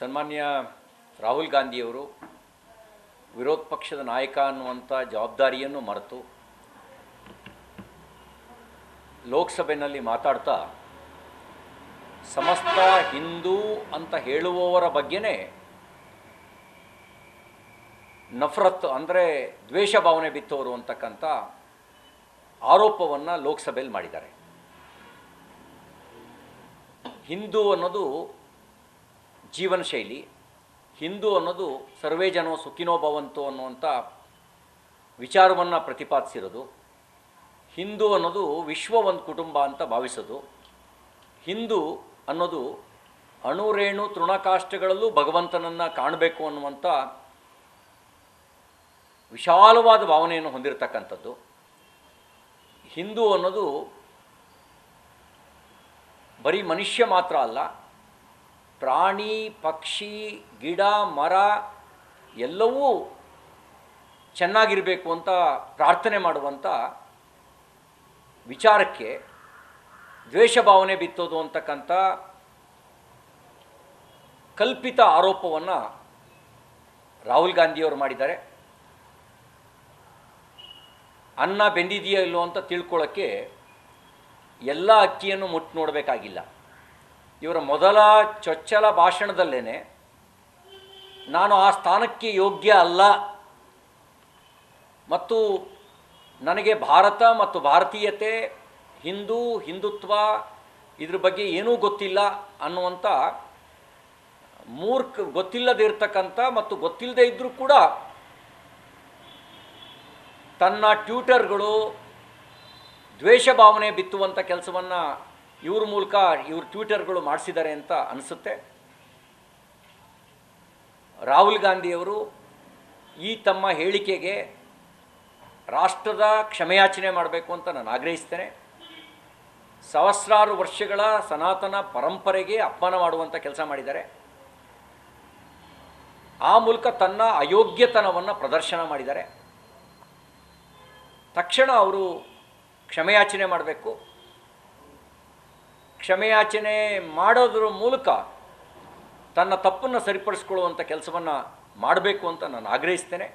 ಸನ್ಮಾನ್ಯ ರಾಹುಲ್ ಗಾಂಧಿಯವರು ವಿರೋಧ ಪಕ್ಷದ ನಾಯಕ ಅನ್ನುವಂಥ ಜವಾಬ್ದಾರಿಯನ್ನು ಮರೆತು ಲೋಕಸಭೆಯಲ್ಲಿ ಮಾತಾಡ್ತಾ ಸಮಸ್ತ ಹಿಂದೂ ಅಂತ ಹೇಳುವವರ ಬಗ್ಗೆನೇ ನಫರತ್ ಅಂದರೆ ದ್ವೇಷ ಭಾವನೆ ಬಿತ್ತವರು ಅಂತಕ್ಕಂಥ ಆರೋಪವನ್ನು ಲೋಕಸಭೆಯಲ್ಲಿ ಮಾಡಿದ್ದಾರೆ. ಹಿಂದೂ ಅನ್ನೋದು ಜೀವನ ಶೈಲಿ ಹಿಂದೂ ಅನ್ನೋದು ಸರ್ವೇ ಜನೋ ಸುಖಿನೋ ಭವಂತು ಅನ್ನುವಂಥ ವಿಚಾರವನ್ನು ಪ್ರತಿಪಾದಿಸಿರೋದು. ಹಿಂದೂ ಅನ್ನೋದು ವಿಶ್ವ ಒಂದು ಕುಟುಂಬ ಅಂತ ಭಾವಿಸೋದು. ಹಿಂದೂ ಅನ್ನೋದು ಅಣುರೇಣು ತೃಣಕಾಷ್ಟಗಳಲ್ಲೂ ಭಗವಂತನನ್ನು ಕಾಣಬೇಕು ಅನ್ನುವಂಥ ವಿಶಾಲವಾದ ಭಾವನೆಯನ್ನು ಹೊಂದಿರತಕ್ಕಂಥದ್ದು. ಹಿಂದೂ ಅನ್ನೋದು ಬರೀ ಮನುಷ್ಯ ಮಾತ್ರ ಅಲ್ಲ ಪ್ರಾಣಿ, ಪಕ್ಷಿ, ಗಿಡ, ಮರ ಎಲ್ಲವೂ ಚೆನ್ನಾಗಿರಬೇಕು ಅಂತ ಪ್ರಾರ್ಥನೆ ಮಾಡುವಂಥ ವಿಚಾರಕ್ಕೆ ದ್ವೇಷ ಭಾವನೆ ಬಿತ್ತೋದು ಅಂತಕ್ಕಂಥ ಕಲ್ಪಿತ ಆರೋಪವನ್ನು ರಾಹುಲ್ ಗಾಂಧಿಯವರು ಮಾಡಿದ್ದಾರೆ. ಅನ್ನ ಬೆಂದಿದೆಯೋ ಇಲ್ಲೋ ಅಂತ ತಿಳ್ಕೊಳ್ಳೋಕ್ಕೆ ಎಲ್ಲ ಅಕ್ಕಿಯನ್ನು ಮುಟ್ಟು ನೋಡಬೇಕಾಗಿಲ್ಲ. ಇವರ ಮೊದಲ ಚೊಚ್ಚಲ ಭಾಷಣದಲ್ಲೇ ನಾನು ಆ ಸ್ಥಾನಕ್ಕೆ ಯೋಗ್ಯ ಅಲ್ಲ. ಮತ್ತು ನನಗೆ ಭಾರತ ಮತ್ತು ಭಾರತೀಯತೆ, ಹಿಂದೂ, ಹಿಂದುತ್ವ ಇದ್ರ ಬಗ್ಗೆ ಏನೂ ಗೊತ್ತಿಲ್ಲ ಅನ್ನುವಂಥ ಮೂರ್ಖ ಗೊತ್ತಿಲ್ಲದೇ ಇರ್ತಕ್ಕಂಥ ಮತ್ತು ಗೊತ್ತಿಲ್ಲದೆ ಇದ್ದರೂ ಕೂಡ ತನ್ನ ಟ್ಯೂಟರ್ಗಳು ದ್ವೇಷ ಭಾವನೆ ಬಿತ್ತುವಂಥ ಕೆಲಸವನ್ನು ಇವ್ರ ಮೂಲಕ ಇವ್ರ ಟ್ವಿಟರ್ಗಳು ಮಾಡಿಸಿದ್ದಾರೆ ಅಂತ ಅನಿಸುತ್ತೆ. ರಾಹುಲ್ ಗಾಂಧಿಯವರು ಈ ತಮ್ಮ ಹೇಳಿಕೆಗೆ ರಾಷ್ಟ್ರದ ಕ್ಷಮೆಯಾಚನೆ ಮಾಡಬೇಕು ಅಂತ ನಾನು ಆಗ್ರಹಿಸ್ತೇನೆ. ಸಹಸ್ರಾರು ವರ್ಷಗಳ ಸನಾತನ ಪರಂಪರೆಗೆ ಅಪಮಾನ ಮಾಡುವಂಥ ಕೆಲಸ ಮಾಡಿದ್ದಾರೆ. ಆ ಮೂಲಕ ತನ್ನ ಅಯೋಗ್ಯತನವನ್ನು ಪ್ರದರ್ಶನ ಮಾಡಿದ್ದಾರೆ. ತಕ್ಷಣ ಅವರು ಕ್ಷಮೆಯಾಚನೆ ಮಾಡಬೇಕು. ಕ್ಷಮೆಯಾಚನೆ ಮಾಡೋದ್ರ ಮೂಲಕ ತನ್ನ ತಪ್ಪನ್ನು ಸರಿಪಡಿಸ್ಕೊಳ್ಳುವಂಥ ಕೆಲಸವನ್ನು ಮಾಡಬೇಕು ಅಂತ ನಾನು ಆಗ್ರಹಿಸ್ತೇನೆ.